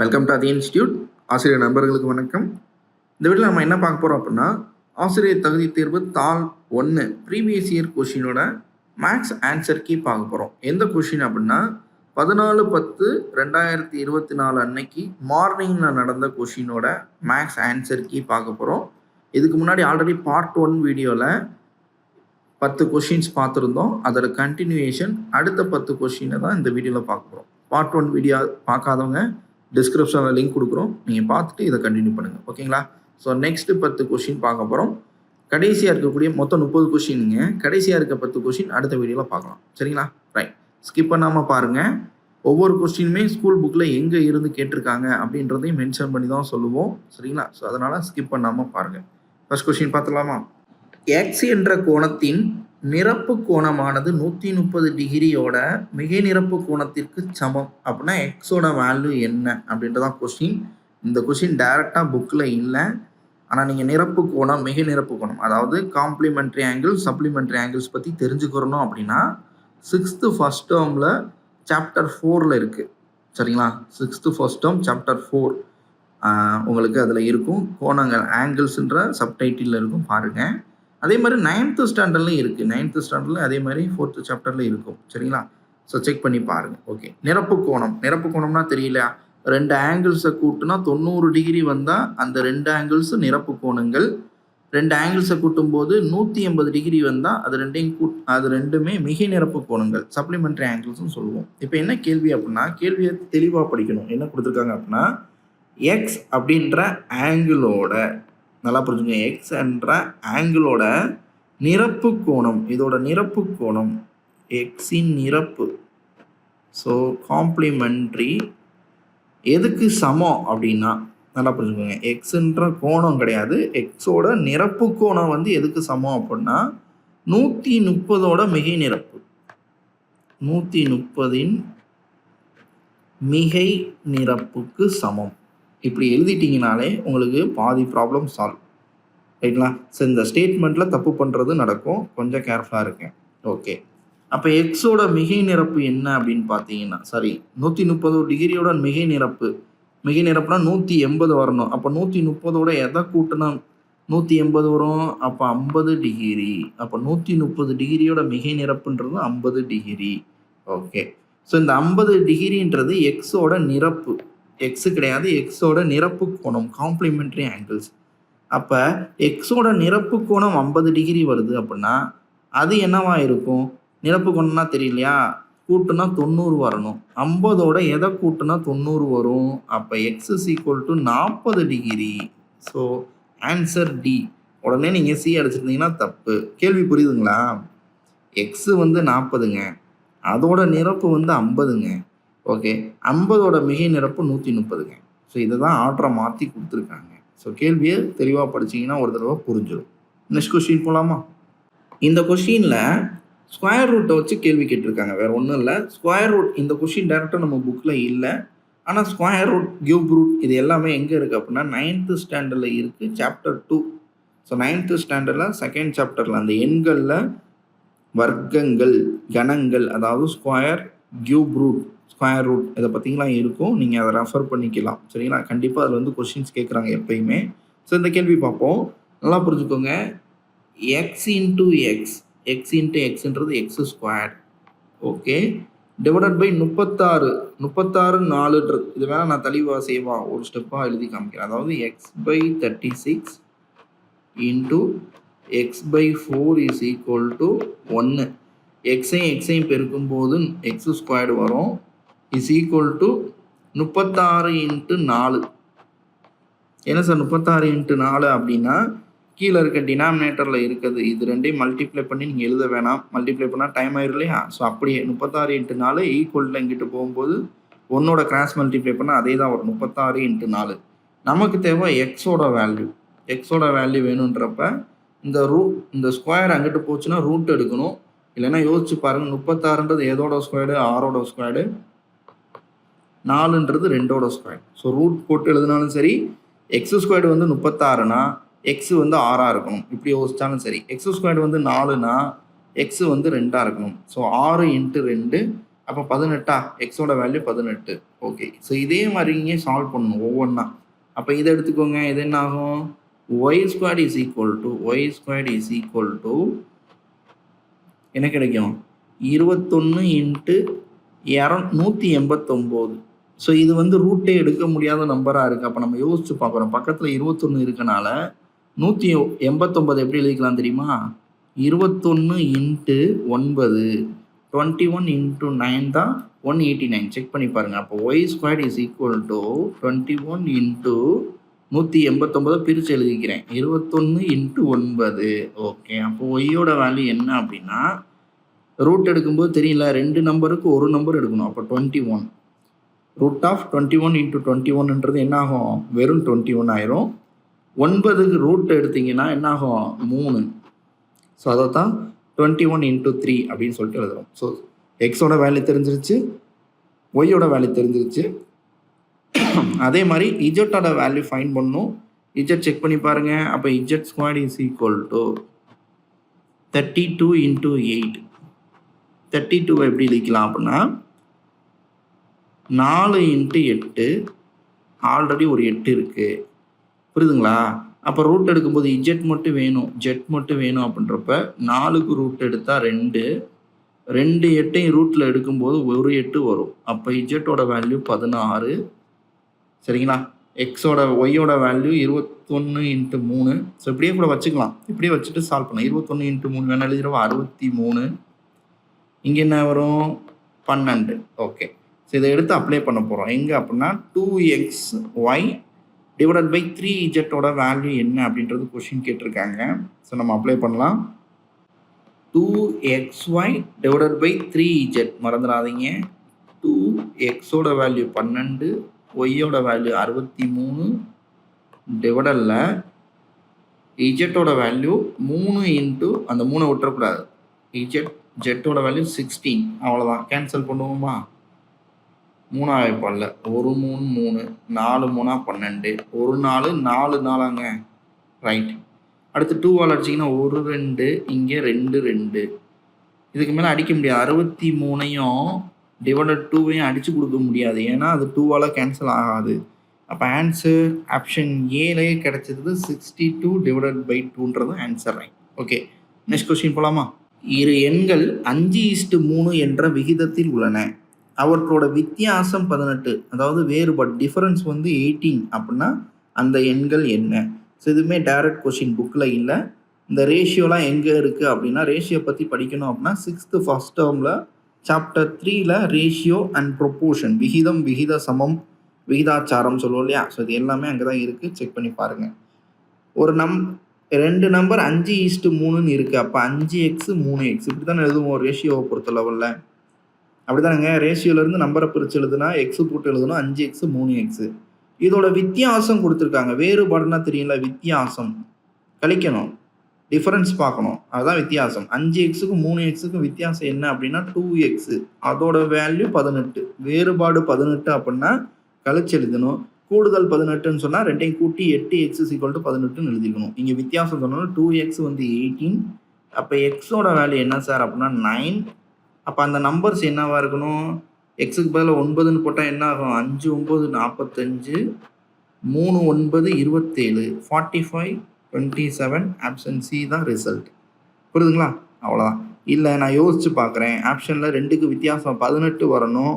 Welcome to அதி institute ஆசிரியர் நண்பர்களுக்கு வணக்கம். இந்த வீடியோவில் நம்ம என்ன பார்க்க போகிறோம் அப்படின்னா ஆசிரியர் தகுதி தேர்வு தாள் ஒன்று ப்ரீவியஸ் இயர் கொஷினோட மேக்ஸ் ஆன்சர் கீ பார்க்க போகிறோம் எந்த கொஷின் அப்படின்னா பதினாலு பத்து ரெண்டாயிரத்தி இருபத்தி நாலு அன்னைக்கு மார்னிங்கில் நடந்த கொஷினோட மேக்ஸ் ஆன்சர் கீ பார்க்க போகிறோம் இதுக்கு முன்னாடி ஆல்ரெடி பார்ட் ஒன் வீடியோவில் பத்து கொஷின்ஸ் பார்த்துருந்தோம். அதோட கண்டினியூவேஷன் அடுத்த பத்து கொஷினை தான் இந்த வீடியோவில் பார்க்க போகிறோம் பார்ட் ஒன் வீடியோ பார்க்காதவங்க டிஸ்கிரிப்ஷனில் லிங்க் கொடுக்குறோம். நீங்கள் பார்த்துட்டு இதை கண்டினியூ பண்ணுங்கள் ஓகேங்களா ஸோ நெக்ஸ்ட்டு பத்து கொஷின் பார்க்க போகிறோம் கடைசியாக இருக்கக்கூடிய மொத்தம் முப்பது கொஷினுங்க கடைசியாக இருக்க பத்து கொஷின் அடுத்த வீடியோவில் பார்க்கலாம். சரிங்களா? ரைட் ஸ்கிப் பண்ணாமல் பாருங்கள் ஒவ்வொரு கொஸ்டினுமே ஸ்கூல் புக்கில் எங்கே இருந்து கேட்டிருக்காங்க அப்படின்றதையும் மென்ஷன் பண்ணி தான் சொல்லுவோம். சரிங்களா? ஸோ அதனால் ஸ்கிப் பண்ணாமல் பாருங்கள் ஃபர்ஸ்ட் கொஸ்டின் பார்த்துலாமா எக்ஸ் என்ற கோணத்தின் நிரப்பு கோணமானது நூற்றி முப்பது டிகிரியோட மிகை நிரப்பு கோணத்திற்கு சமம். அப்படின்னா எக்ஸோட வேல்யூ என்ன? அப்படின்றதான் கொஸ்டின் இந்த கொஸ்டின் டைரெக்டாக புக்கில் இல்லை. ஆனால் நீங்கள் நிரப்பு கோணம் மிக நிரப்பு கோணம் அதாவது காம்ப்ளிமெண்ட்ரி ஆங்கிள் சப்ளிமெண்ட்ரி ஆங்கிள்ஸ் பற்றி தெரிஞ்சுக்கிறணும் அப்படின்னா சிக்ஸ்த்து ஃபஸ்ட் டேர்மில் சாப்டர் ஃபோரில் இருக்குது சரிங்களா? Sixth first term chapter four உங்களுக்கு அதில் இருக்கும். கோணங்கள் ஆங்கிள்ஸுன்ற சப்டைட்டில் இருக்கும். பாருங்கள் அதே மாதிரி நைன்த்து ஸ்டாண்டர்ட்லையும் இருக்குது நைன்த்து ஸ்டாண்டர்ட்லையும் அதே மாதிரி ஃபோர்த்து சாப்டரில் இருக்கும். சரிங்களா? ஸோ செக் பண்ணி பாருங்கள் ஓகே நிரப்பு கோணம். நிரப்பு கோணம்னா தெரியல. ரெண்டு ஆங்கிள்ஸை கூட்டினா தொண்ணூறு டிகிரி வந்தால் அந்த ரெண்டு ஆங்கிள்ஸும் நிரப்பு கோணங்கள். ரெண்டு ஆங்கிள்ஸை கூட்டும்போது நூற்றி எண்பது டிகிரி வந்தால் அது ரெண்டையும் கூட் அது ரெண்டுமே மிகை நிரப்பு கோணங்கள். சப்ளிமெண்ட்ரி ஆங்கிள்ஸ்னு சொல்லுவோம். இப்போ என்ன கேள்வி அப்படின்னா கேள்வியை தெளிவாக படிக்கணும். என்ன கொடுத்துருக்காங்க அப்படின்னா எக்ஸ் அப்படின்ற ஆங்கிளோட நல்லா புரிஞ்சுங்க. எக்ஸ் என்ற ஆங்கிளோட நிரப்பு கோணம் இதோட நிரப்பு கோணம் எக்ஸின் நிரப்பு. ஸோ காம்ப்ளிமெண்ட்ரி எதுக்கு சமம் அப்படின்னா நல்லா புரிஞ்சுக்கோங்க. எக்ஸுன்ற கோணம் கிடையாது. எக்ஸோட நிரப்பு கோணம் வந்து எதுக்கு சமம் அப்படின்னா நூற்றி முப்பதோட மிகை நிரப்பு. நூற்றி முப்பதின் மிகை நிரப்புக்கு சமம். இப்படி எழுதிட்டிங்கனாலே உங்களுக்கு பாதி ப்ராப்ளம் சால்வ் ரைட்ங்களா ஸோ இந்த ஸ்டேட்மெண்ட்டில் தப்பு பண்ணுறது நடக்கும். கொஞ்சம் கேர்ஃபுல்லாக இருக்கேன். ஓகே அப்போ எக்ஸோட மிகை நிரப்பு என்ன அப்படின்னு பார்த்தீங்கன்னா சாரி நூற்றி முப்பது டிகிரியோட மிகை நிரப்பு. மிகை நிரப்புனா நூற்றி எண்பது வரணும். அப்போ நூற்றி முப்பதோட எதை கூட்டினா நூற்றி எண்பது வரும்? அப்போ ஐம்பது டிகிரி அப்போ நூற்றி முப்பது டிகிரியோட மிகை நிரப்புன்றது ஐம்பது டிகிரி ஓகே ஸோ இந்த ஐம்பது டிகிரின்றது எக்ஸோட நிரப்பு. எக்ஸு கிடையாது. எக்ஸோட நிரப்பு கோணம் காம்ப்ளிமெண்ட்ரி ஆங்கிள்ஸ் அப்போ எக்ஸோட நிரப்பு கோணம் ஐம்பது டிகிரி வருது அப்படின்னா அது என்னவா இருக்கும்? நிரப்பு கோணம்னா தெரியலையா? கூட்டுனா தொண்ணூறு வரணும். ஐம்பதோட எதை கூட்டுனா தொண்ணூறு வரும்? அப்போ எக்ஸ் இஸ் ஈக்குவல் டு நாற்பது டிகிரி ஸோ ஆன்சர் டி உடனே நீங்கள் சி அடிச்சிருந்தீங்கன்னா தப்பு. கேள்வி புரியுதுங்களா? எக்ஸு வந்து நாற்பதுங்க. அதோட நிரப்பு வந்து ஐம்பதுங்க. ஓகே ஐம்பதோட மிகை நிரப்பு நூற்றி முப்பதுங்க ஸோ இதை தான் ஆர்டரை மாற்றி கொடுத்துருக்காங்க. ஸோ கேள்வியை தெளிவாக படிச்சீங்கன்னா ஒரு தடவை புரிஞ்சிடும் நெக்ஸ்ட் கொஸ்டின் போகலாமா இந்த கொஷினில் ஸ்கொயர் ரூட்டை வச்சு கேள்வி கேட்டிருக்காங்க. வேறு ஒன்றும் இல்லை. ஸ்கொயர் ரூட் இந்த கொஷின் டேரெக்டாக நம்ம புக்கில் இல்லை. ஆனால் ஸ்கொயர் ரூட் கியூப் ரூட் இது எல்லாமே எங்கே இருக்குது அப்படின்னா நைன்த்து ஸ்டாண்டர்டில் இருக்குது சாப்டர் டூ ஸோ நைன்த்து ஸ்டாண்டர்டில் செகண்ட் சாப்டரில் அந்த எண்களில் வர்க்கங்கள் கணங்கள் அதாவது square cube root square root இதை பற்றிலாம் இருக்கும். நீங்கள் அதை ரெஃபர் பண்ணிக்கலாம். சரிங்களா? கண்டிப்பாக அதில் வந்து கொஷின்ஸ் கேட்குறாங்க எப்பயுமே. ஸோ இந்த கேள்வி பார்ப்போம். நல்லா புரிஞ்சுக்கோங்க. X into x x into எக்ஸ்ன்றது x square okay divided by முப்பத்தாறு முப்பத்தாறு நாலுன்றது இது வேணால் நான் தெளிவாக சேவா ஒரு ஸ்டெப்பாக எழுதி காமிக்கிறேன். அதாவது x by thirty six into x by four is equal to ஒன்று எக்ஸையும் எக்ஸையும் பெருக்கும்போது எக்ஸ் ஸ்கொயர்டு வரும். இஸ் ஈக்குவல் டு முப்பத்தாறு இன்ட்டு நாலு. என்ன சார் முப்பத்தாறு இன்ட்டு நாலு அப்படின்னா கீழே இருக்க டினாமினேட்டரில் இருக்குது இது ரெண்டையும் மல்டிப்ளை பண்ணி நீங்கள் எழுத வேணாம். மல்டிப்ளை பண்ணால் டைம் ஆயிரும் இல்லையா ஸோ அப்படியே முப்பத்தாறு இன்ட்டு நாலு ஈக்குவலில் இங்கிட்டு போகும்போது ஒன்னோட கிராஸ் மல்டிப்ளை பண்ணால் அதே தான் வரும். முப்பத்தாறு இன்ட்டு நாலு. நமக்கு தேவை எக்ஸோட வேல்யூ எக்ஸோட வேல்யூ வேணுன்றப்ப இந்த ரூட் இந்த ஸ்கொயர் அங்கிட்டு போச்சுன்னா ரூட் எடுக்கணும். இல்லைன்னா யோசிச்சு பாருங்கள் முப்பத்தாறுன்றது எதோட ஸ்கொயர்டு ஆரோட ஸ்கொயர்டு நாலுன்றது ரெண்டோட ஸ்கொயர் ஸோ ரூட் போட்டு எழுதினாலும் சரி எக்ஸ் ஸ்கொயர்டு வந்து முப்பத்தாறுனா எக்ஸ் வந்து ஆறாக இருக்கணும். இப்படி யோசிச்சாலும் சரி எக்ஸ் ஸ்கொயர்டு வந்து நாலுனா எக்ஸ் வந்து ரெண்டாக இருக்கணும். ஸோ ஆறு இன்ட்டு ரெண்டு அப்போ பதினெட்டா? எக்ஸோட வேல்யூ பதினெட்டு. ஓகே ஸோ இதே மாதிரி இங்கே சால்வ் பண்ணணும் ஒவ்வொன்றா அப்போ இதை எடுத்துக்கோங்க. இது என்ன ஆகும்? Y square is equal to y square is equal to என்ன கிடைக்கும்? இருபத்தொன்று இன்ட்டு இர நூற்றி எண்பத்தொம்போது. ஸோ இது வந்து ரூட்டே எடுக்க முடியாத நம்பராக இருக்குது அப்போ நம்ம யோசிச்சு பார்க்குறோம். பக்கத்தில் இருபத்தொன்று இருக்கனால நூற்றி எண்பத்தொம்பது எப்படி எழுதிக்கலாம் தெரியுமா? இருபத்தொன்று இன்ட்டு ஒன்பது. டுவெண்ட்டி ஒன் இன்ட்டு நைன் தான் ஒன் எயிட்டி நைன் செக் பண்ணி பாருங்கள் அப்போ y square is equal to twenty one into நூற்றி எண்பத்தொம்பதை பிரித்து எழுதிக்கிறேன். இருபத்தொன்று இன்ட்டு ஒன்பது. ஓகே அப்போ ஒய்யோட வேல்யூ என்ன அப்படின்னா ரூட் எடுக்கும்போது தெரியல ரெண்டு நம்பருக்கு ஒரு நம்பர் எடுக்கணும். அப்போ twenty one root of twenty one into twenty ஒன்ன்றது என்ன ஆகும் வெறும் டுவெண்ட்டி ஒன் ஆயிரும். ஒன்பதுக்கு ரூட் எடுத்தீங்கன்னா என்ன ஆகும் மூணு. ஸோ அதை தான் டுவெண்ட்டி ஒன் இன்ட்டு த்ரீ அப்படின்னு சொல்லிட்டு எழுதுறோம். ஸோ எக்ஸோட வேல்யூ தெரிஞ்சிருச்சு ஒய்யோட வேல்யூ தெரிஞ்சிருச்சு. அதே மாதிரி இஜெட்டோட வேல்யூ ஃபைன் பண்ணும். இஜெட் செக் பண்ணி பாருங்க. அப்போ z square is equal to thirty two into eight thirty two எப்படி எழுதிக்கலாம் அப்படின்னா நாலு இன்ட்டு எட்டு. ஆல்ரெடி ஒரு எட்டு இருக்குது புரியுதுங்களா? அப்போ ரூட் எடுக்கும்போது இஜெட் மட்டும் வேணும். ஜெட் மட்டும் வேணும் அப்படின்றப்ப நாலுக்கு ரூட் எடுத்தால் ரெண்டு. ரெண்டு எட்டையும் ரூட்டில் எடுக்கும்போது ஒரு எட்டு வரும். அப்போ இஜெட்டோட வேல்யூ பதினாறு. சரிங்களா? எக்ஸோட ஒய்யோட வேல்யூ இருபத்தொன்று இன்ட்டு மூணு. ஸோ இப்படியே கூட வச்சுக்கலாம். இப்படியே வச்சுட்டு சால்வ் பண்ணலாம். இருபத்தொன்று இன்ட்டு மூணு வேணால் எழுதிடுவோம். அறுபத்தி மூணு. இங்கே என்ன வரும்? பன்னெண்டு. ஓகே ஸோ இதை எடுத்து அப்ளை பண்ண போகிறோம் எங்கே அப்படின்னா two x y divided by three இஜெட்டோட value என்ன அப்படின்றது கொஷின் கேட்டிருக்காங்க ஸோ நம்ம அப்ளை பண்ணலாம். Two x y divided by three z மறந்துடாதீங்க டூ எக்ஸோட வேல்யூ பன்னெண்டு ஒய்யோட வேல்யூ அறுபத்தி மூணு டிவைடரில் இஜெட்டோட வேல்யூ மூணு இன்ட்டு அந்த மூணை விட்டுறக்கூடாது. இஜெட் ஜெட்டோட வேல்யூ சிக்ஸ்டீன் அவ்வளோதான் கேன்சல் பண்ணுவோமா? மூணாவது பல்ல ஒரு மூணு மூணு நாலு மூணா பன்னெண்டு. ஒரு நாலு நாலு நாளாங்க ரைட் அடுத்து டூ வால் அடிச்சிங்கன்னா ஒரு ரெண்டு இங்கே ரெண்டு ரெண்டு. இதுக்கு மேலே அடிக்க முடியாது. அறுபத்தி மூணையும் டிவைடட் டூவையும் அடித்து கொடுக்க முடியாது. ஏன்னா அது டூவால் கேன்சல் ஆகாது. அப்போ ஆன்சர் ஆப்ஷன் ஏலேயே கிடச்சிருது sixty two divided by டூன்றது answer right okay next question போகலாமா இரு எண்கள் அஞ்சு இஸ்டு மூணு என்ற விகிதத்தில் உள்ளன. அவற்றோட வித்தியாசம் பதினெட்டு அதாவது வேறுபாடு டிஃபரன்ஸ் வந்து எயிட்டீன் அப்படின்னா அந்த எண்கள் என்ன? ஸோ இதுவுமே டைரக்ட் கொஷின் புக்கில் இல்லை. இந்த ரேஷியோலாம் எங்கே இருக்குது அப்படின்னா ரேஷியோ பற்றி படிக்கணும் அப்படின்னா சிக்ஸ்த்து ஃபஸ்ட் டேர்மில் சாப்டர் த்ரீல ரேஷியோ அண்ட் ப்ரொப்போர்ஷன் விகிதம் விகித சமம் விகிதாச்சாரம் சொல்லுவோம் இல்லையா? ஸோ இது எல்லாமே அங்கே தான் இருக்குது செக் பண்ணி பாருங்கள் ஒரு நம் ரெண்டு நம்பர் அஞ்சு ஈஸ்ட்டு மூணுன்னு இருக்குது அப்போ அஞ்சு எக்ஸு மூணு எக்ஸ் இப்படி தானே எழுதுவோம் ரேஷியோவை பொறுத்த லெவலில் அப்படிதானுங்க. ரேஷியோலேருந்து நம்பரை பிரித்து எழுதுனா எக்ஸு போட்டு எழுதணும் அஞ்சு எக்ஸு மூணு எக்ஸு இதோட வித்தியாசம் கொடுத்துருக்காங்க. வேறுபாடுனா தெரியல வித்தியாசம். கழிக்கணும். டிஃபரன்ஸ் பார்க்கணும். அதுதான் வித்தியாசம். அஞ்சு எக்ஸுக்கும் மூணு எக்ஸுக்கும் வித்தியாசம் என்ன அப்படின்னா டூ எக்ஸு அதோட வேல்யூ பதினெட்டு. வேறுபாடு பதினெட்டு அப்படின்னா கழிச்சு எழுதணும். கூடுதல் பதினெட்டுன்னு சொன்னால் ரெண்டையும் கூட்டி எட்டு எக்ஸ் ஈக்குவல் டு பதினெட்டுன்னு எழுதிக்கணும். இங்கே வித்தியாசம் சொன்னாலும் டூ எக்ஸ் வந்து எயிட்டீன் அப்போ எக்ஸோட வேல்யூ என்ன சார் அப்படின்னா நைன் அப்போ அந்த நம்பர்ஸ் என்னவா இருக்கணும்? எக்ஸுக்கு பதிலாக ஒன்பதுன்னு போட்டால் என்ன ஆகும்? அஞ்சு ஒம்பது நாற்பத்தஞ்சு மூணு ஒன்பது இருபத்தேழு. Forty five twenty seven option C தான் ரிசல்ட் புரியுதுங்களா? அவ்வளோதான் இல்லை நான் யோசிச்சு பார்க்குறேன் ஆப்ஷனில் ரெண்டுக்கு வித்தியாசம் பதினெட்டு வரணும்.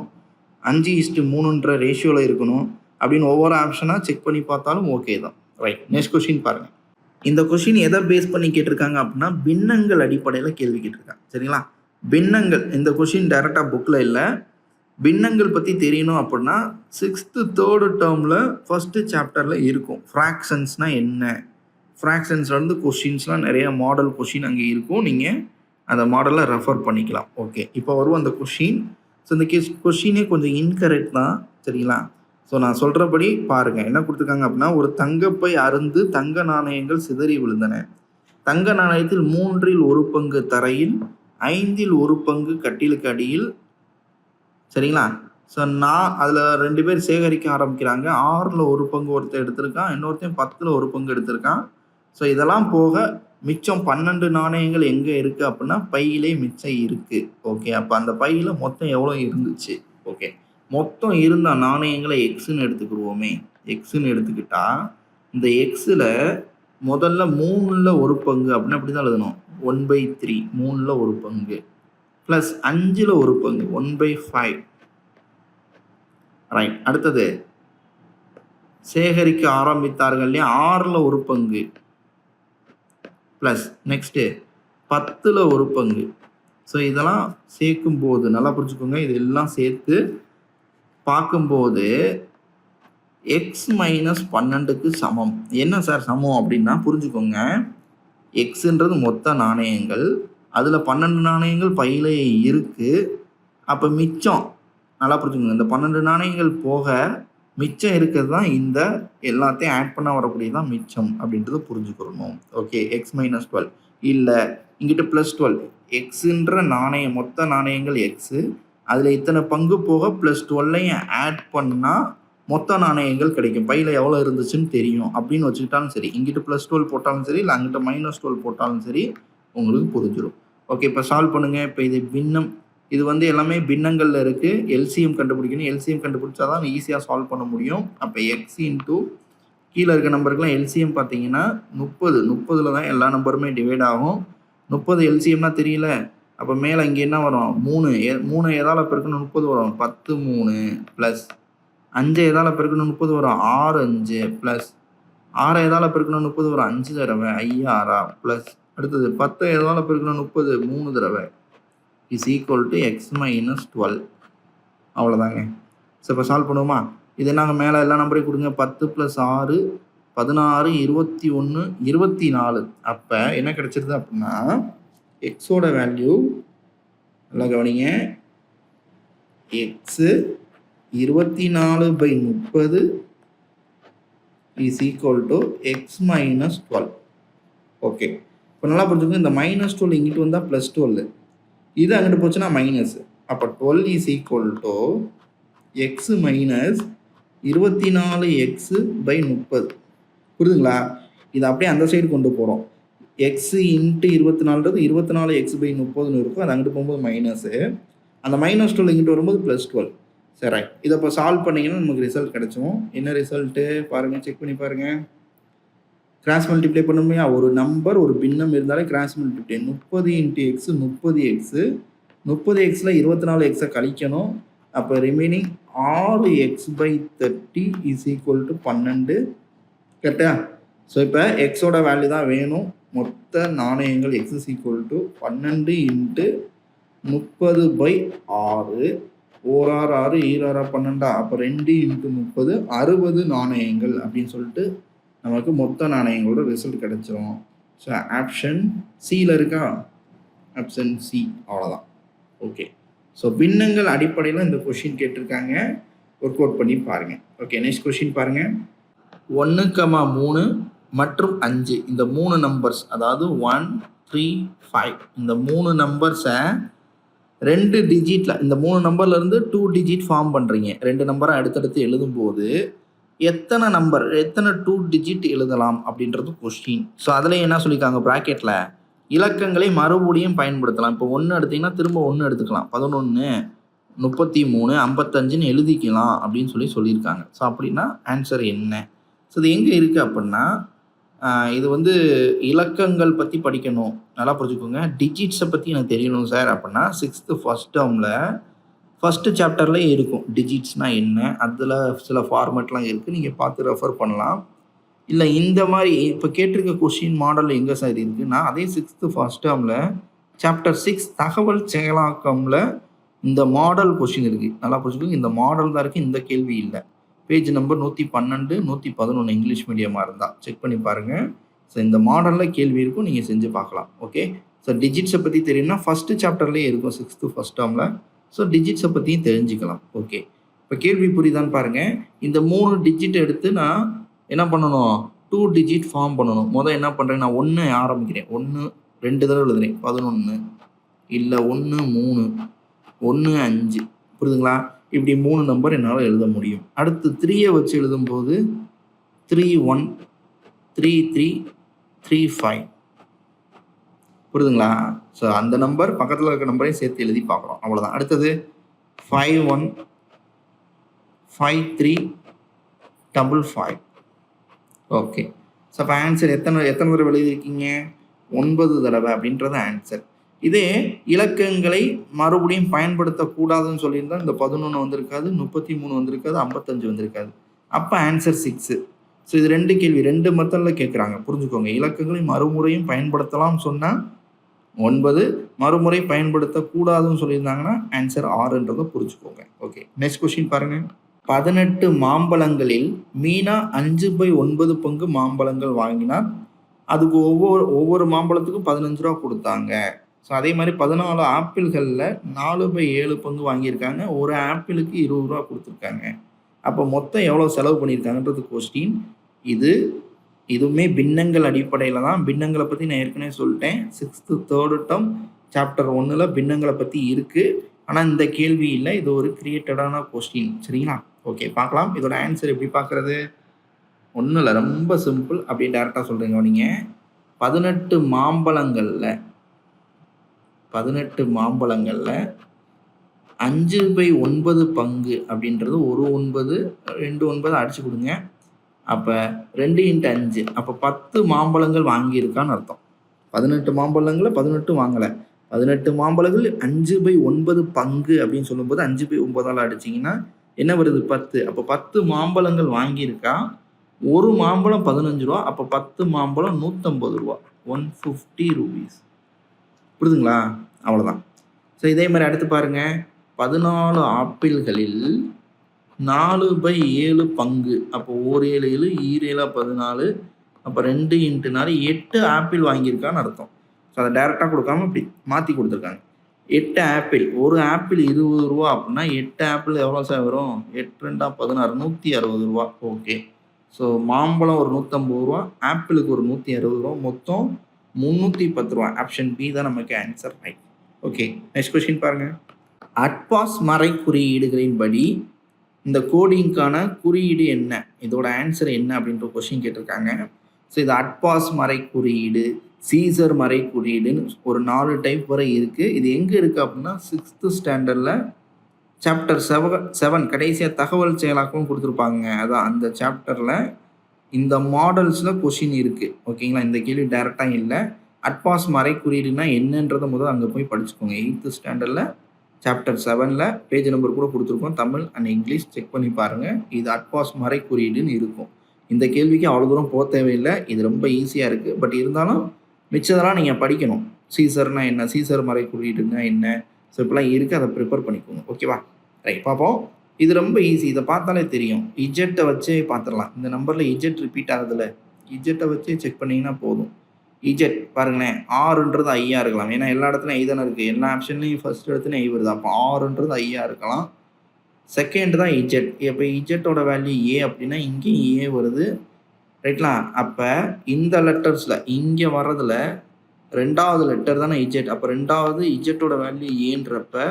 அஞ்சு இஸ்ட்டு மூணுன்ற ரேஷியோவில் இருக்கணும். அப்படின்னு ஒவ்வொரு ஆப்ஷனாக செக் பண்ணி பார்த்தாலும் ஓகே தான். ரைட் நெக்ஸ்ட் கொஷின் பாருங்கள் இந்த கொஷின் எதை பேஸ் பண்ணி கேட்டிருக்காங்க அப்படின்னா பின்னங்கள் அடிப்படையில் கேள்வி கேட்டிருக்காங்க. சரிங்களா? பின்னங்கள் இந்த கொஷின் டைரெக்டாக புக்கில் இல்லை. பின்னங்கள் பற்றி தெரியணும் அப்படின்னா சிக்ஸ்த்து தேர்டு டேர்மில் ஃபஸ்ட்டு சாப்டரில் இருக்கும். ஃப்ராக்ஷன்ஸ்னால் என்ன? ஃப்ராக்ஷன்ஸ்லேருந்து கொஷின்ஸ்லாம் நிறைய மாடல் கொஷின் அங்கே இருக்கும். நீங்கள் அந்த மாடலை ரெஃபர் பண்ணிக்கலாம். ஓகே இப்போ வரும் அந்த கொஷின் ஸோ இந்த கேஸ் கொஷினே கொஞ்சம் இன்கரெக்ட் தான். சரிங்களா? ஸோ நான் சொல்கிறபடி பாருங்கள் என்ன கொடுத்துருக்காங்க அப்படின்னா ஒரு தங்கப்பை அருந்து தங்க நாணயங்கள் சிதறி விழுந்தன. தங்க நாணயத்தில் மூன்றில் ஒரு பங்கு தரையில் ஐந்தில் ஒரு பங்கு கட்டிலுக்கு அடியில் சரிங்களா? ஸோ நான் அதில் ரெண்டு பேர் சேகரிக்க ஆரம்பிக்கிறாங்க. ஆறில் ஒரு பங்கு ஒருத்தர் எடுத்திருக்கான் இன்னொருத்தன் பத்தில் ஒரு பங்கு எடுத்திருக்கான். ஸோ இதெல்லாம் போக மிச்சம் பன்னெண்டு நாணயங்கள் எங்கே இருக்குது அப்படின்னா பையிலே மிச்சம் இருக்குது ஓகே அப்போ அந்த பையில் மொத்தம் எவ்வளோ இருந்துச்சு? ஓகே மொத்தம் இருந்த நாணயங்களை எக்ஸுன்னு எடுத்துக்கிடுவோமே. எக்ஸுன்னு எடுத்துக்கிட்டா இந்த எக்ஸில் முதல்ல மூணில் ஒரு பங்கு அப்படின்னு அப்படி தான் எழுதணும்? ஒன் பை த்ரீ மூணில் ஒரு பங்கு. ப்ளஸ் அஞ்சில் ஒரு பங்கு ஒன் பை ஃபைவ். ரைட் அடுத்தது. சேகரிக்க ஆரம்பித்தார்கள் இல்லையா? ஆறில் ஒரு பங்கு. ப்ளஸ் நெக்ஸ்ட்டு பத்தில் ஒரு பங்கு. ஸோ இதெல்லாம் சேர்க்கும்போது நல்லா புரிஞ்சுக்கோங்க. இதெல்லாம் சேர்த்து பார்க்கும்போது எக்ஸ் மைனஸ் பன்னெண்டுக்கு சமம். என்ன சார் சமம் அப்படின்னா புரிஞ்சுக்கோங்க. எக்ஸுன்றது மொத்த நாணயங்கள். அதில் பன்னெண்டு நாணயங்கள் பையில இருக்குது அப்போ மிச்சம் நல்லா புரிஞ்சுக்கோங்க. இந்த பன்னெண்டு நாணயங்கள் போக மிச்சம் இருக்கிறது தான் இந்த எல்லாத்தையும் ஆட் பண்ண வரக்கூடியது தான் மிச்சம் அப்படின்றத புரிஞ்சுக்கிறணும் ஓகே எக்ஸ் மைனஸ் டுவெல் இல்லை இங்கிட்ட ப்ளஸ் டுவெல் எக்ஸுன்ற நாணயம் மொத்த நாணயங்கள் எக்ஸு அதில் இத்தனை பங்கு போக ப்ளஸ் டுவெல்லையும் ஆட் பண்ணால் மொத்த நாணயங்கள் கிடைக்கும். பையில் எவ்வளோ இருந்துச்சுன்னு தெரியும். அப்படின்னு வச்சுக்கிட்டாலும் சரி இங்கிட்ட ப்ளஸ் டுவெல் போட்டாலும் சரி இல்லை அங்கிட்ட மைனஸ் டுவெல் போட்டாலும் சரி உங்களுக்கு புரிஞ்சிடும் ஓகே இப்போ சால்வ் பண்ணுங்கள் இப்போ இது பின்னம் இது வந்து எல்லாமே பின்னங்களில் இருக்குது எல்சிஎம் கண்டுபிடிக்கணும். எல்சிஎம் கண்டுபிடிச்சா தான் ஈஸியாக சால்வ் பண்ண முடியும். அப்போ எக்ஸ் இன்ட்டு கீழே இருக்க நம்பருக்குலாம் எல்சிஎம் பார்த்தீங்கன்னா முப்பது. முப்பதில் தான் எல்லா நம்பருமே டிவைட் ஆகும். முப்பது எல்சிஎம்னா தெரியல. அப்போ மேலே இங்கே என்ன வரும்? மூணு. மூணு எதால் பெருக்கணும் முப்பது வரும். பத்து மூணு ப்ளஸ் அஞ்சு எதால் பெருக்கணும் முப்பது வரும் ஆறு அஞ்சு ப்ளஸ் ஆறு எதால் பெருக்கணும் முப்பது வரும் அஞ்சு தடவை ஐயாறா ப்ளஸ் அடுத்தது பத்து எதால் பெருக்கணும் முப்பது மூணு தடவை. Is equal to x minus twelve அவ்வளோதாங்க ஸோ இப்போ சால்வ் பண்ணுவோமா? இது நாங்கள் மேலே எல்லா நம்பரையும் கொடுங்க. பத்து ப்ளஸ் ஆறு பதினாறு இருபத்தி ஒன்று இருபத்தி நாலு. அப்போ என்ன கிடச்சிருது அப்படின்னா எக்ஸோட வேல்யூ நல்லா கவனிங்க. எக்ஸு இருபத்தி நாலு பை முப்பது is equal to x minus twelve okay இப்போ நல்லா புரிஞ்சுக்கோங்க இந்த மைனஸ் டுவெல் இங்கிட்டு வந்தால் ப்ளஸ் டுவெல் இது அங்கிட்டு போச்சுன்னா மைனஸ் அப்போ twelve is equal to x minus இருபத்தி நாலு எக்ஸு பை முப்பது. புரியுதுங்களா இது அப்படியே அந்த சைடு கொண்டு போகிறோம் எக்ஸு இன்ட்டு இருபத்தி நாலுன்றது இருபத்தி நாலு எக்ஸ் பை முப்பதுன்னு இருக்கும். அது அங்கிட்டு போகும்போது மைனஸு அந்த மைனஸ் டுவெல் இங்கிட்டு வரும்போது ப்ளஸ் டுவெல் சரி ரைட் இதை இப்போ சால்வ் பண்ணிங்கன்னா நமக்கு ரிசல்ட் கிடச்சிரும். என்ன ரிசல்ட்டு பாருங்கள் செக் பண்ணி பாருங்கள் கிராஸ் மல்டிப்ளை பண்ணுமையா ஒரு நம்பர் ஒரு பின்னம் இருந்தாலே கிராஸ் மல்டிப்ளை முப்பது இன்ட்டு எக்ஸு முப்பது எக்ஸு முப்பது எக்ஸில் இருபத்தி நாலு எக்ஸை கழிக்கணும். அப்போ ரிமைனிங் ஆறு x by thirty is equal to பன்னெண்டு. கரெக்டா ஸோ இப்போ எக்ஸோட வேல்யூ தான் வேணும். மொத்த நாணயங்கள் எக்ஸ் இஸ் ஈக்குவல் டு பன்னெண்டு இன்ட்டு முப்பது பை ஆறு. ஓராறு ஆறு ஈராறு பன்னெண்டா? அப்போ ரெண்டு இன்ட்டு முப்பது அறுபது நாணயங்கள் அப்படின்னு சொல்லிட்டு நமக்கு மொத்த நாணயங்களோட ரிசல்ட் கிடைச்சிரும். ஸோ ஆப்ஷன் சியில் இருக்கா? ஆப்ஷன் சி அவ்வளோதான் ஓகே ஸோ பின்னங்கள் அடிப்படையில் இந்த கொஷின் கேட்டிருக்காங்க. ஒர்க் அவுட் பண்ணி பாருங்கள் ஓகே நெக்ஸ்ட் கொஷின் பாருங்கள் ஒன்று கமா மூணு மற்றும் அஞ்சு. இந்த மூணு நம்பர்ஸ் அதாவது ஒன் த்ரீ ஃபைவ் இந்த மூணு நம்பர்ஸை ரெண்டு டிஜிட்டில் இந்த மூணு நம்பர்லேருந்து டூ டிஜிட் ஃபார்ம் பண்ணுறீங்க ரெண்டு நம்பரை அடுத்தடுத்து எழுதும்போது எத்தனை நம்பர் எத்தனை டூ டிஜிட் எழுதலாம் அப்படின்றது கொஸ்டின் ஸோ அதில் என்ன சொல்லியிருக்காங்க ப்ராக்கெட்டில் இலக்கங்களை மறுபடியும் பயன்படுத்தலாம். இப்போ ஒன்று எடுத்தீங்கன்னா திரும்ப ஒன்று எடுத்துக்கலாம். பதினொன்று முப்பத்தி மூணு ஐம்பத்தஞ்சுன்னு எழுதிக்கலாம் அப்படின்னு சொல்லி சொல்லியிருக்காங்க ஸோ அப்படின்னா ஆன்சர் என்ன? ஸோ இது எங்கே இருக்குது அப்படின்னா இது வந்து இலக்கங்கள் பற்றி படிக்கணும். நல்லா புரிஞ்சுக்கோங்க. டிஜிட்ஸை பற்றி எனக்கு தெரியணும் சார் அப்படின்னா சிக்ஸ்த்து ஃபஸ்ட் டேர்மில் ஃபஸ்ட்டு சாப்டர்லேயே இருக்கும். டிஜிட்ஸ்னால் என்ன? அதில் சில ஃபார்மேட்லாம் இருக்குது நீங்கள் பார்த்து ரெஃபர் பண்ணலாம். இல்லை இந்த மாதிரி இப்போ கேட்டிருக்க கொஷின் மாடல் எங்கே சார் இருக்குன்னா அதே சிக்ஸ்த்து ஃபஸ்ட் டேர்மில் சாப்டர் சிக்ஸ் தகவல் செயலாக்கமில் இந்த மாடல் கொஷின் இருக்குது நல்லா புரிஞ்சுக்கோங்க. இந்த மாடல் தான் இருக்குது இந்த கேள்வி இல்லை. பேஜ் நம்பர் நூற்றி பன்னெண்டு நூற்றி பதினொன்று இங்கிலீஷ் மீடியமாக இருந்தால் செக் பண்ணி பாருங்கள் ஸோ இந்த மாடலில் கேள்வி இருக்கும் நீங்கள் செஞ்சு பார்க்கலாம். ஓகே ஸோ டிஜிட்ஸை பற்றி தெரியும்னா ஃபஸ்ட்டு சாப்டர்லேயே இருக்கும் சிக்ஸ்த்து ஃபஸ்ட் டேர்மில் ஸோ டிஜிட்ஸை பற்றியும் தெரிஞ்சுக்கலாம். ஓகே இப்போ கேள்வி புரியுதான்னு பாருங்கள் இந்த மூணு டிஜிட் எடுத்து நான் என்ன பண்ணணும்? டூ டிஜிட் ஃபார்ம் பண்ணணும். முதல் என்ன பண்ணுறேன் நான் ஒன்று ஆரம்பிக்கிறேன். ஒன்று ரெண்டு தடவை எழுதுறேன். பதினொன்று இல்லை ஒன்று மூணு ஒன்று அஞ்சு. புரியுதுங்களா? இப்படி மூணு நம்பர் என்னால் எழுத முடியும். அடுத்து த்ரீயை வச்சு எழுதும்போது three one three three three five புரியுதுங்களா ஸோ அந்த நம்பர் பக்கத்தில் இருக்க நம்பரையும் சேர்த்து எழுதி பார்க்குறோம் அவ்வளோதான் அடுத்தது five one five three double five okay so அப்போ ஆன்சர் எத்தனை எத்தனை தடவை எழுதியிருக்கீங்க? ஒன்பது தடவை அப்படின்றது ஆன்சர் இதே இலக்கங்களை மறுபடியும் பயன்படுத்தக்கூடாதுன்னு சொல்லியிருந்தால் இந்த பதினொன்று வந்திருக்காது முப்பத்தி மூணு வந்திருக்காது ஐம்பத்தஞ்சு வந்திருக்காது. அப்போ ஆன்சர் சிக்ஸு ஸோ இது ரெண்டு கேள்வி ரெண்டு மெத்தடில் கேட்குறாங்க புரிஞ்சுக்கோங்க. இலக்கங்களை மறுமுறையும் பயன்படுத்தலாம்னு சொன்னால் ஒன்பது மறுமுறை பயன்படுத்தக்கூடாதுன்னு சொல்லியிருந்தாங்கன்னா ஆன்சர் ஆறுன்றதை புரிஞ்சுக்கோங்க. ஓகே நெக்ஸ்ட் கொஸ்டின் பாருங்கள் பதினெட்டு மாம்பழங்களில் மீனா அஞ்சு பை ஒன்பது பங்கு மாம்பழங்கள் வாங்கினார். அதுக்கு ஒவ்வொரு ஒவ்வொரு மாம்பழத்துக்கும் பதினஞ்சு ரூபா கொடுத்தாங்க. ஸோ அதே மாதிரி பதினாலு ஆப்பிள்களில் நாலு பை ஏழு பங்கு வாங்கியிருக்காங்க. ஒரு ஆப்பிளுக்கு இருபது ரூபா கொடுத்துருக்காங்க. அப்போ மொத்தம் எவ்வளோ செலவு பண்ணியிருக்காங்கன்றது கொஸ்டின் இது இதுவுமே பின்னங்கள் அடிப்படையில் தான். பின்னங்களை பற்றி நான் ஏற்கனவே சொல்லிட்டேன். சிக்ஸ்த்து தேர்டு டம் சாப்டர் ஒன்றில் பின்னங்களை பற்றி இருக்குது ஆனால் இந்த கேள்வி இல்லை. இது ஒரு கிரியேட்டடான கொஸ்டின் சரிங்களா? ஓகே பார்க்கலாம். இதோட ஆன்சர் எப்படி பார்க்குறது? ஒன்றும் இல்லை ரொம்ப சிம்பிள் அப்படி டேரெக்டாக சொல்கிறீங்க நீங்கள் பதினெட்டு மாம்பழங்களில் பதினெட்டு மாம்பழங்களில் அஞ்சு பை ஒன்பது பங்கு அப்படின்றது ஒரு ஒன்பது ரெண்டு ஒன்பது அடிச்சு கொடுங்க. அப்போ ரெண்டு இன்ட்டு அஞ்சு. அப்போ பத்து மாம்பழங்கள் வாங்கியிருக்கான்னு அர்த்தம். பதினெட்டு மாம்பழங்களை பதினெட்டு வாங்கலை. பதினெட்டு மாம்பழங்கள் அஞ்சு பை ஒன்பது பங்கு அப்படின்னு சொல்லும்போது அஞ்சு பை ஒன்பதால் அடிச்சிங்கன்னா என்ன வருது? பத்து. அப்போ பத்து மாம்பழங்கள் வாங்கியிருக்கா. ஒரு மாம்பழம் பதினஞ்சு ரூபா. அப்போ பத்து மாம்பழம் நூற்றம்பது ரூபா. ஒன் ஃபிஃப்டி ருபீஸ் புரிதுங்களா? அவ்வளோதான் ஸோ இதே மாதிரி அடுத்து பாருங்க. பதினாலு ஆப்பிள்களில் நாலு பை ஏழு பங்கு. அப்போ ஓர் ஏழு ஏழு ஈரேழா பதினாலு. அப்போ ரெண்டு இன்ட்டு நாலு. எட்டு ஆப்பிள் வாங்கியிருக்கான்னு அர்த்தம். ஸோ அதை டைரெக்டாக கொடுக்காம இப்படி மாற்றி கொடுத்துருக்காங்க. எட்டு ஆப்பிள். ஒரு ஆப்பிள் இருபது ரூபா அப்படின்னா எட்டு ஆப்பிள் எவ்வளோ சார் வரும்? எட்டு ரெண்டா பதினாறு. நூற்றி அறுபது ரூபா. ஓகே ஸோ மாம்பழம் ஒரு நூற்றம்பது ரூபா. ஆப்பிளுக்கு ஒரு நூற்றி அறுபது ரூபா. மொத்தம் முந்நூற்றி பத்து ரூபா. ஆப்ஷன் பி தான் நமக்கு answer right okay next question பாருங்கள் அட்பாஸ் மறை குறியீடுகளின்படி இந்த கோடிங்க்கான குறியீடு என்ன? இதோட ஆன்சர் என்ன அப்படின்ற கொஸ்டின் கேட்டிருக்காங்க. ஸோ இது அட்பாஸ் மறை குறியீடு சீசர் மறை குறியீடுன்னு ஒரு நாலு டைப் வரை இருக்குது இது எங்கே இருக்குது அப்படின்னா சிக்ஸ்த்து ஸ்டாண்டர்டில் சாப்டர் செவன் செவன் கடைசியாக தகவல் செயலாக்கம் கொடுத்துருப்பாங்க. அதான் அந்த சாப்டரில் இந்த மாடல்ஸில் கொஷின் இருக்குது ஓகேங்களா இந்த கேள்வி டேரெக்டாக இல்லை. அட்பாஸ் மறை குறியீடுனா என்னன்றதை முதல் அங்கே போய் படிச்சுக்கோங்க. எயித்து ஸ்டாண்டர்டில் சாப்டர் செவனில் பேஜ் நம்பர் கூட கொடுத்துருக்கோம். தமிழ் அண்ட் இங்கிலீஷ் செக் பண்ணி பாருங்கள் இது அட்பாஸ் மறை குறியீடுன்னு இருக்கும். இந்த கேள்விக்கு அவ்வளோ தூரம் போக தேவையில்லை. இது ரொம்ப ஈஸியாக இருக்குது பட் இருந்தாலும் மிச்சதெல்லாம் நீங்கள் படிக்கணும். சீசர்னா என்ன? சீசர் மறை குறியீடுனா என்ன? ஸோ இப்பெல்லாம் இருக்குது அதை ப்ரிப்பேர் பண்ணிக்கோங்க. ஓகேவா ரைட் பார்ப்போம். இது ரொம்ப ஈஸி இதை பார்த்தாலே தெரியும். இஜெட்டை வச்சே பார்த்துடலாம். இந்த நம்பரில் இஜெட் ரிப்பீட் ஆகுதுல்ல இஜெட்டை வச்சே செக் பண்ணிங்கன்னா போதும். இஜெட் பாருங்களேன். ஆறுன்றது ஐயா இருக்கலாம். ஏன்னா எல்லா இடத்துலையும் ஐ தானே இருக்குது எல்லா ஆப்ஷன்லையும் ஃபர்ஸ்ட் இடத்துலையும் ஐ வருது. அப்போ ஆறுன்றது ஐயா இருக்கலாம். செகண்ட் தான் இஜெட் இப்போ இஜெட்டோட வேல்யூ ஏ அப்படின்னா இங்கேயும் ஏ வருது. ரைட்லாம் அப்போ இந்த லெட்டர்ஸில் இங்கே வர்றதுல ரெண்டாவது லெட்டர் தானே இஜெட் அப்போ ரெண்டாவது இஜெட்டோட வேல்யூ ஏன்றப்ப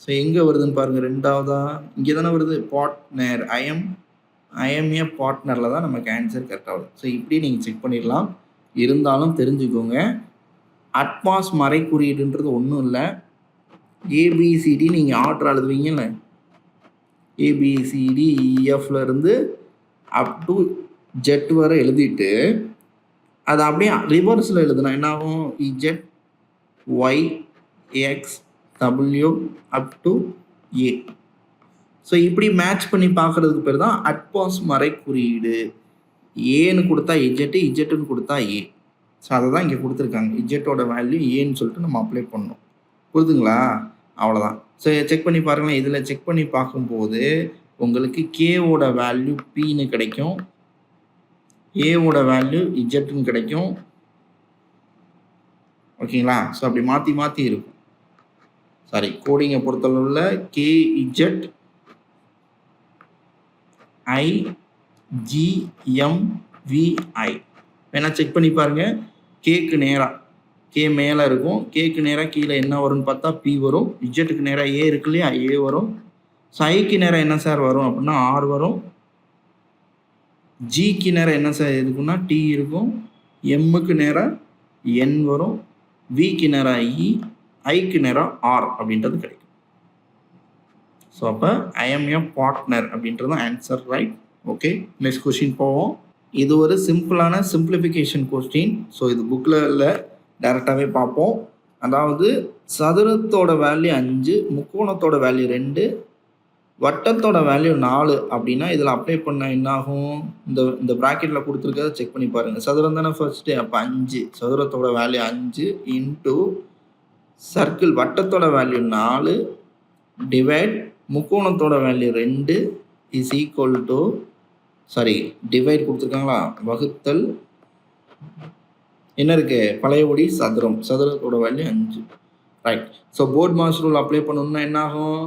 ஸோ எங்கே வருதுன்னு பாருங்கள் ரெண்டாவதா இங்கே தானே வருது பார்ட்னர் ஐஎம் ஐஎம்ஏ பார்ட்னரில் தான் நமக்கு ஆன்சர் கரெக்டாக வருது ஸோ இப்படி நீங்கள் செக் பண்ணிடலாம். இருந்தாலும் தெரிஞ்சுக்கோங்க. அட்மாஸ் மறை குறியீடுன்றது ஒன்றும் இல்லை ஏபிசிடி நீங்கள் ஆர்டர் எழுதுவீங்கல்ல ஏபிசிடி இஎஃப்ல இருந்து அப் டு ஜெட் வரை எழுதிட்டு அதை அப்படியே ரிவர்ஸில் எழுதுனா என்ன ஆகும் z Y X W up to A so இப்படி மேட்ச் பண்ணி பார்க்குறதுக்கு பேர் தான் அட்பாஸ் மறை குறியீடு ஏன்னு கொடுத்தா இஜெட்டு இஜெட்டுன்னு கொடுத்தா ஏ ஸோ அதை தான் இங்கே கொடுத்துருக்காங்க. இஜெட்டோட வேல்யூ ஏன்னு சொல்லிட்டு நம்ம அப்ளை பண்ணோம் புரியுதுங்களா அவ்வளோதான் ஸோ செக் பண்ணி பாருங்களேன். இதில் செக் பண்ணி பார்க்கும்போது உங்களுக்கு கேவோட வேல்யூ பின்னு கிடைக்கும். ஏவோட வேல்யூ இஜெட்டுன்னு கிடைக்கும். ஓகேங்களா? ஸோ அப்படி மாற்றி மாற்றி இருக்கும். சாரி கோடிங்கை பொறுத்தளவில் கேஇஜெட் ஐ ஜிஎம்விஐ வேணால் செக் பண்ணி பாருங்கள் கேக்கு நேராக கே மேலே இருக்கும். கேக்கு நேராக கீழே என்ன வரும்னு பார்த்தா பி வரும். இஜெட்டுக்கு நேராக ஏ இருக்கு இல்லையா? ஏ வரும். சைக்கு நேராக என்ன சார் வரும் அப்படின்னா ஆர் வரும். ஜிக்கு நேராக என்ன சார் இருக்குன்னா டி இருக்கும். எம்முக்கு நேராக என் வரும். விக்கு நேராக இ e, ஐக்கு நேரம் ஆர் அப்படின்றது கிடைக்கும். ஸோ அப்போ ஐஎம் ஏ பார்ட்னர் அப்படின்றது answer right okay next question போவோம். இது ஒரு சிம்பிளான சிம்பிளிஃபிகேஷன் கொஸ்டின் ஸோ இது புக்கில் இல்லை டேரெக்டாகவே பார்ப்போம். அதாவது சதுரத்தோட வேல்யூ அஞ்சு முக்கோணத்தோட வேல்யூ ரெண்டு வட்டத்தோட வேல்யூ நாலு அப்படின்னா இதில் அப்ளை பண்ண என்ன ஆகும் இந்த இந்த ப்ராக்கெட்டில் கொடுத்துருக்கத செக் பண்ணி பாருங்கள் சதுரம் தானே ஃபர்ஸ்ட்டு அப்போ அஞ்சு. சதுரத்தோட வேல்யூ அஞ்சு இன்ட்டு சர்க்கிள் வட்டத்தோட வேல்யூ நாலு டிவைட் முக்கோணத்தோட வேல்யூ ரெண்டு is equal to sorry divide கொடுத்துருக்காங்களா? வகுத்தல். என்ன இருக்கு? பழையபடி சதுரம். சதுரத்தோட வேல்யூ அஞ்சு. Right so BODMAS rule apply பண்ணணும்னா என்ன ஆகும்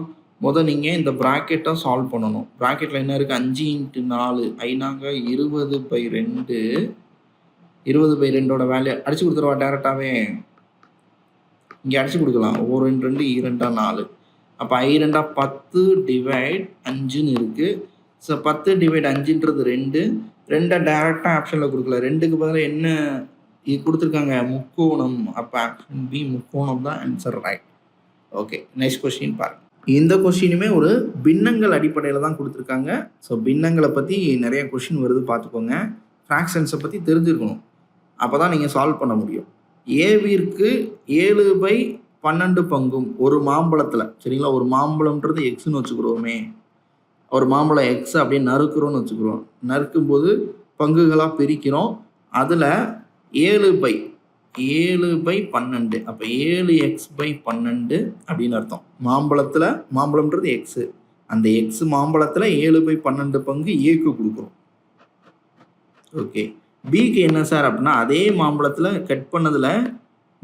முதல் நீங்கள் இந்த ப்ராக்கெட்டை சால்வ் பண்ணணும். ப்ராக்கெட்டில் என்ன இருக்குது அஞ்சு இன்ட்டு நாலு. ஐநாங்க இருபது பை ரெண்டு. இருபது பை ரெண்டோட வேல்யூ அடிச்சு கொடுத்துருவா டேரெக்டாகவே இங்கே அடிச்சு கொடுக்கலாம். ஒரு ரெண்டு ரெண்டு இரண்டா நாலு. அப்போ ஐ ரெண்டா பத்து டிவைட் அஞ்சுன்னு இருக்குது ஸோ பத்து டிவைட் அஞ்சுன்றது ரெண்டு. ரெண்டை டேரெக்டாக ஆப்ஷனில் கொடுக்கல. ரெண்டுக்கு பதிலாக என்ன இது கொடுத்துருக்காங்க? முக்கோணம். அப்போ ஆப்ஷன் பி முக்கோணம் தான் answer right okay next question பாருங்க. இந்த கொஸ்டினுமே ஒரு பின்னங்கள் அடிப்படையில் தான் கொடுத்துருக்காங்க. ஸோ பின்னங்களை பற்றி நிறைய கொஷின் வருது பார்த்துக்கோங்க. ஃப்ராக்ஷன்ஸை பற்றி தெரிஞ்சிருக்கணும். அப்போ தான் நீங்கள் சால்வ் பண்ண முடியும். ஏவிற்கு ஏழு பை பன்னெண்டு பங்கும் ஒரு மாம்பழத்தில். சரிங்களா? ஒரு மாம்பழம்ன்றது எக்ஸ்னு வச்சுக்கிறோமே. ஒரு மாம்பழம் எக்ஸ் அப்படியே நறுக்கிறோம்னு வச்சுக்கிறோம். நறுக்கும்போது பங்குகளாக பிரிக்கிறோம். அதில் ஏழு பை ஏழு பை பன்னெண்டு. அப்போ ஏழு எக்ஸ் பை பன்னெண்டு அப்படின்னு அர்த்தம். மாம்பழத்தில் மாம்பழம்ன்றது எக்ஸு அந்த எக்ஸ் மாம்பழத்தில் ஏழு பை பன்னெண்டு பங்கு ஏக்கு கொடுக்குறோம். ஓகே பிக்கு என்ன சார் அப்படின்னா அதே மாம்பழத்தில் கட் பண்ணதில்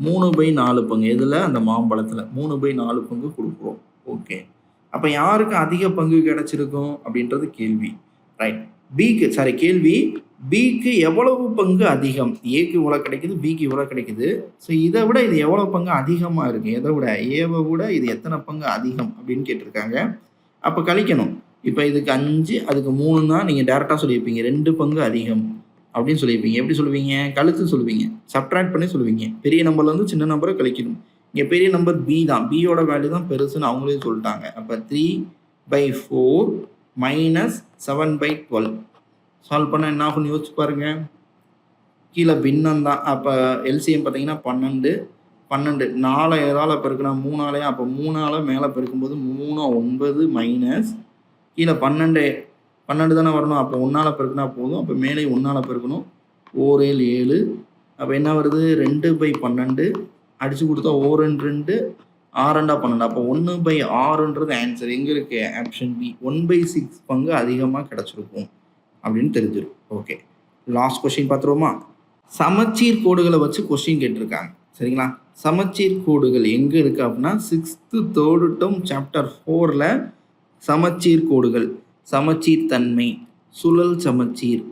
மூணு பை நாலு பங்கு. எதில்? அந்த மாம்பழத்தில். மூணு பை நாலு பங்கு கொடுக்குறோம். ஓகே அப்போ யாருக்கு அதிக பங்கு கிடைச்சிருக்கும் அப்படின்றது கேள்வி. ரைட் பிக்கு சாரி கேள்வி. பிக்கு எவ்வளவு பங்கு அதிகம்? ஏக்கு இவ்வளோ கிடைக்குது பிக்கு இவ்வளோ கிடைக்குது. ஸோ இதை விட இது எவ்வளோ பங்கு அதிகமாக இருக்குது எதை விட? ஏவை விட இது எத்தனை பங்கு அதிகம் அப்படின்னு கேட்டிருக்காங்க. அப்போ கழிக்கணும். இப்போ இதுக்கு அஞ்சு அதுக்கு மூணு தான் நீங்கள் டேரெக்டாக சொல்லியிருப்பீங்க. ரெண்டு பங்கு அதிகம். அப்படின்னு சொல்லியிருப்பீங்க எப்படி சொல்லுவீங்க? கழுத்து சொல்லுவீங்க. சப்ட்ராக்ட் பண்ணி சொல்லுவீங்க. பெரிய நம்பர்லேருந்து சின்ன நம்பரை கழிக்கணும். இங்கே பெரிய நம்பர் பி தான். பியோட வேல்யூ தான் பெருசுன்னு அவங்களே சொல்லிட்டாங்க. அப்போ three by four minus seven by twelve solve பண்ண என்ன ஆகும்னு யோசிச்சு பாருங்க. கீழே பின்னம் தான். அப்போ எல்சிஎம் பார்த்தீங்கன்னா பன்னெண்டு பன்னெண்டு. நாலு எதால் பெருக்கினா மூணாலையா? அப்போ மூணால் மேலே பெருக்கும்போது மூணு ஒன்பது மைனஸ் கீழே பன்னெண்டு பன்னெண்டு தானே வரணும். அப்போ ஒன்றால் பெருக்குனா போதும். அப்போ மேலே ஒன்றால் பெருக்கணும். ஓர் ஏழு. ஏழு அப்போ என்ன வருது? ரெண்டு பை பன்னெண்டு. அடித்து கொடுத்தா ஓ ரெண்டு ரெண்டு ஆறு பன்னெண்டு. அப்போ ஒன்று பை ஆறுன்றது ஆன்சர் எங்கே இருக்கு? Option B one by six பங்கு அதிகமாக கிடச்சிருக்கும் அப்படின்னு தெரிஞ்சிடும் ஓகே லாஸ்ட் கொஸ்டின் பார்த்துருவோமா சமச்சீர் கோடுகளை வச்சு கொஷின் கேட்டிருக்காங்க. சரிங்களா? சமச்சீர் கோடுகள் எங்கே இருக்குது அப்படின்னா சிக்ஸ்த்து தேர்டு டேர்ம் சாப்டர் ஃபோரில் சமச்சீர் கோடுகள். சமச்சீர் தன்மை சுழல் சமச்சீர்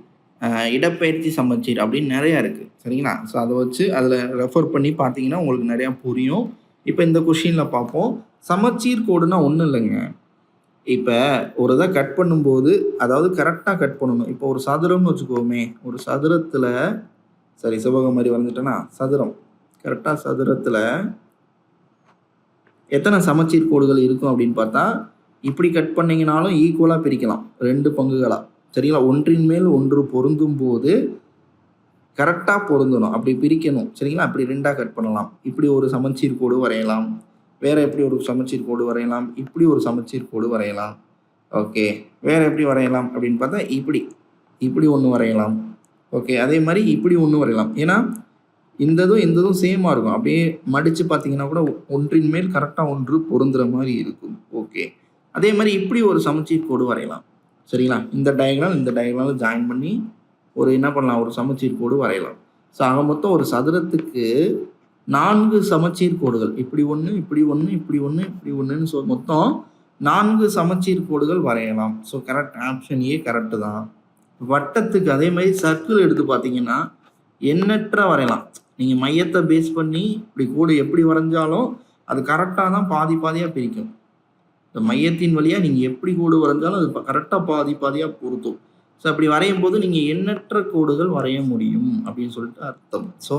இடப்பெயர்ச்சி சமச்சீர் அப்படின்னு நிறையா இருக்குது சரிங்களா? ஸோ அதை வச்சு அதில் ரெஃபர் பண்ணி பார்த்தீங்கன்னா உங்களுக்கு நிறையா புரியும். இப்போ இந்த கொஷினில் பார்ப்போம். சமச்சீர் கோடுனா ஒன்றும் இல்லைங்க. இப்போ ஒரு இதை கட் பண்ணும்போது அதாவது கரெக்டாக கட் பண்ணணும். இப்போ ஒரு சதுரம்னு வச்சுக்கோமே ஒரு சதுரத்தில் சரி சிவகம் மாதிரி வரைஞ்சிட்டேன்னா சதுரம். கரெக்டாக சதுரத்தில் எத்தனை சமச்சீர் கோடுகள் இருக்கும் அப்படின்னு பார்த்தா இப்படி கட் பண்ணிங்கனாலும் ஈக்குவலாக பிரிக்கலாம். ரெண்டு பங்குகளாக சரிங்களா? ஒன்றின் மேல் ஒன்று பொருந்தும் போது கரெக்டாக பொருந்தணும். அப்படி பிரிக்கணும். சரிங்களா? அப்படி ரெண்டாக கட் பண்ணலாம். இப்படி ஒரு சமச்சீர் கோடு வரையலாம். வேறு எப்படி ஒரு சமச்சீர் கோடு வரையலாம்? இப்படி ஒரு சமச்சீர் கோடு வரையலாம். ஓகே. வேறு எப்படி வரையலாம்? அப்படின்னு பார்த்தா இப்படி. இப்படி ஒன்று வரையலாம். ஓகே. அதே மாதிரி இப்படி ஒன்று வரையலாம். ஏன்னா இந்ததும் இந்ததும் சேமாக இருக்கும். அப்படியே மடித்து பார்த்தீங்கன்னா கூட ஒன்றின் மேல் கரெக்டாக ஒன்று பொருந்துகிற மாதிரி இருக்கும். ஓகே. அதே மாதிரி இப்படி ஒரு சமச்சீர் கோடு வரையலாம். சரிங்களா? இந்த டயக்ராம் இந்த டயக்ராம் ஜாயின் பண்ணி ஒரு என்ன பண்ணலாம்? ஒரு சமச்சீர் கோடு வரையலாம். ஸோ ஆக மொத்தம் ஒரு சதுரத்துக்கு நான்கு சமச்சீர் கோடுகள். இப்படி ஒன்று இப்படி ஒன்று இப்படி ஒன்று இப்படி ஒன்றுன்னு சொல் மொத்தம் நான்கு சமச்சீர் கோடுகள் வரையலாம். So correct option A correct தான். வட்டத்துக்கு அதே மாதிரி சர்க்கிள் எடுத்து பார்த்தீங்கன்னா எண்ணற்ற வரையலாம். நீங்கள் மையத்தை பேஸ் பண்ணி இப்படி கோடு எப்படி வரைஞ்சாலும் அது கரெக்டாக தான் பாதி பாதியாக பிரிக்கும். இந்த மையத்தின் வழியாக நீங்கள் எப்படி கோடு வரைஞ்சாலும் அது கரெக்டாக பாதி பாதியாக பொருத்தும் ஸோ அப்படி வரையும் போது நீங்கள் எண்ணற்ற கோடுகள் வரைய முடியும் அப்படின்னு சொல்லிட்டு அர்த்தம். ஸோ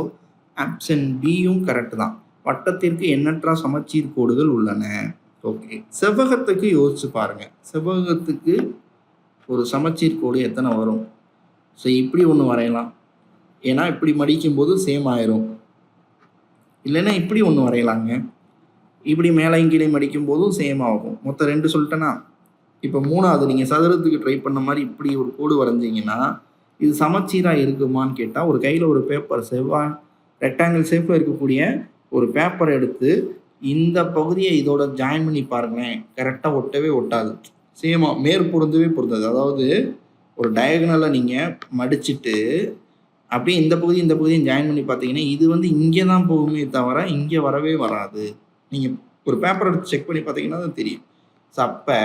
ஆப்ஷன் பியும் கரெக்ட் தான். வட்டத்திற்கு எண்ணற்ற சமச்சீர் கோடுகள் உள்ளன. ஓகே செவ்வகத்துக்கு யோசிச்சு பாருங்க. செவ்வகத்துக்கு ஒரு சமச்சீர் கோடு எத்தனை வரும்? ஸோ இப்படி ஒன்று வரையலாம். ஏன்னா இப்படி மடிக்கும்போது சேம் ஆயிரும். இல்லைன்னா இப்படி ஒன்று வரையலாங்க. இப்படி மேலையும் கீழே அடிக்கும் போதும் சேம் ஆகும். மொத்தம் ரெண்டு சொல்லிட்டேன்னா இப்போ மூணாவது நீங்கள் சதுரத்துக்கு ட்ரை பண்ண மாதிரி இப்படி ஒரு கோடு வரைஞ்சிங்கன்னா இது சமச்சீராக இருக்குமான்னு கேட்டால் ஒரு கையில் ஒரு பேப்பர் செவ்வாய் ரெக்டாங்கிள் ஷேப்பில் இருக்கக்கூடிய ஒரு பேப்பர் எடுத்து இந்த பகுதியை இதோட ஜாயின் பண்ணி பாருங்களேன். கரெக்டாக ஒட்டவே ஒட்டாது. சேமாக மேற்பொருந்தவே பொருந்தாது. அதாவது ஒரு டயகனலை நீங்கள் மடிச்சுட்டு அப்படியே இந்த பகுதி இந்த பகுதியும் ஜாயின் பண்ணி பார்த்தீங்கன்னா இது வந்து இங்கே தான் போகுமே தவிர இங்கே வரவே வராது. நீங்கள் ஒரு பேப்பர் எடுத்து செக் பண்ணி பார்த்தீங்கன்னா தான் தெரியும். ஸோ அப்போ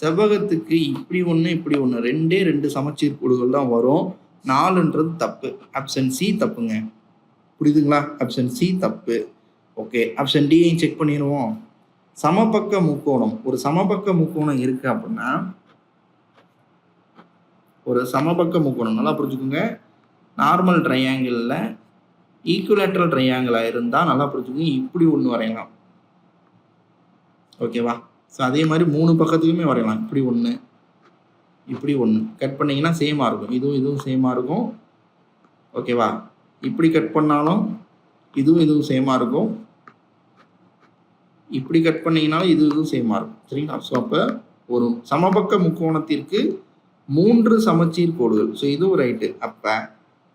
செவ்வகத்துக்கு இப்படி ஒன்று இப்படி ஒன்று ரெண்டே ரெண்டு சமச்சீர் கூடுகள் தான் வரும். நாலுன்றது தப்பு. ஆப்ஷன் சி தப்புங்க. புரியுதுங்களா? ஆப்ஷன் சி தப்பு. ஓகே ஆப்ஷன் டியையும் செக் பண்ணிடுவோம். சமபக்க முக்கோணம். ஒரு சமபக்க முக்கோணம் இருக்கு அப்படின்னா ஒரு சமபக்க முக்கோணம். நல்லா புரிஞ்சுக்கோங்க. நார்மல் ட்ரையாங்கிளில் ஈக்குவலேட்ரல் ட்ரையாங்கிளாக இருந்தால் நல்லா புரிஞ்சுக்கோங்க. இப்படி ஒன்று வரையலாம். ஓகேவா? ஸோ அதே மாதிரி மூணு பக்கத்துக்குமே வரையலாம். இப்படி ஒன்று இப்படி ஒன்று கட் பண்ணிங்கன்னா சேமாக இருக்கும். இதுவும் இதுவும் சேமாக இருக்கும். ஓகேவா? இப்படி கட் பண்ணாலும் இதுவும் இதுவும் சேமாக இருக்கும். இப்படி கட் பண்ணிங்கனாலும் இது இதுவும் சேமாக இருக்கும். சரிங்களா? ஸோ அப்போ ஒரு சமபக்க முக்கோணத்திற்கு மூன்று சமச்சீர் கோடுகள். ஸோ இதுவும் ரைட்டு அப்போ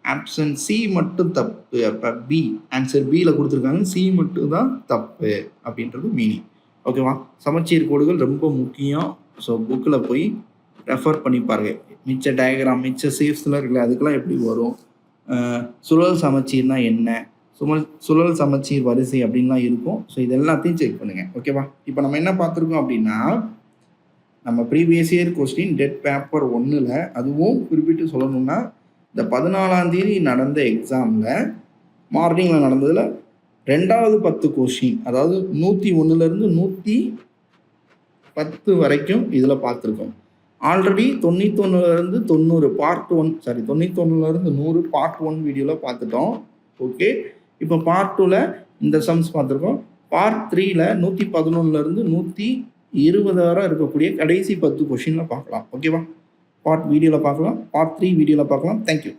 ஆப்ஷன் சி மட்டும் தப்பு. அப்போ பி ஆன்சர் பியில் கொடுத்துருக்காங்க. சி மட்டும் தான் தப்பு அப்படின்றது மீனிங் ஓகேவா சமச்சீர் கோடுகள் ரொம்ப முக்கியம். ஸோ புக்கில் போய் ரெஃபர் பண்ணி பாருங்க. மிச்ச டயக்ராம் மிச்ச சேஃப்ஸ்லாம் இருக்குல்ல அதுக்கெல்லாம் எப்படி வரும்? சுழல் சமச்சீர்னா என்ன? சுமல் சுழல் சமச்சீர் வரிசை அப்படின்லாம் இருக்கும். ஸோ இது எல்லாத்தையும் செக் பண்ணுங்கள் ஓகேவா இப்போ நம்ம என்ன பார்த்துருக்கோம் அப்படின்னா நம்ம previous year question TET paper ஒன்றில் அதுவும் குறிப்பிட்டு சொல்லணும்னா இந்த பதினாலாம் தேதி நடந்த எக்ஸாமில் மார்னிங்கில் நடந்ததில் ரெண்டாவது பத்து கொஷின் அதாவது நூற்றி ஒன்றுலேருந்து நூற்றி பத்து வரைக்கும் இதில் பார்த்துருக்கோம். ஆல்ரெடி தொண்ணூத்தொன்னுலேருந்து தொண்ணூறு பார்ட் ஒன் சாரி தொண்ணூத்தொன்னுலேருந்து நூறு பார்ட் ஒன் வீடியோவில் பார்த்துட்டோம். ஓகே இப்போ பார்ட் டூவில் இந்த சம்ஸ் பார்த்துருக்கோம். பார்ட் த்ரீயில் நூற்றி பதினொன்னுலேருந்து நூற்றி இருபது வரை இருக்கக்கூடிய கடைசி பத்து கொஷினில் பார்க்கலாம். ஓகேவா பார்ட் வீடியோவில் பார்க்கலாம். பார்ட் த்ரீ வீடியோவில் பார்க்கலாம். தேங்க்யூ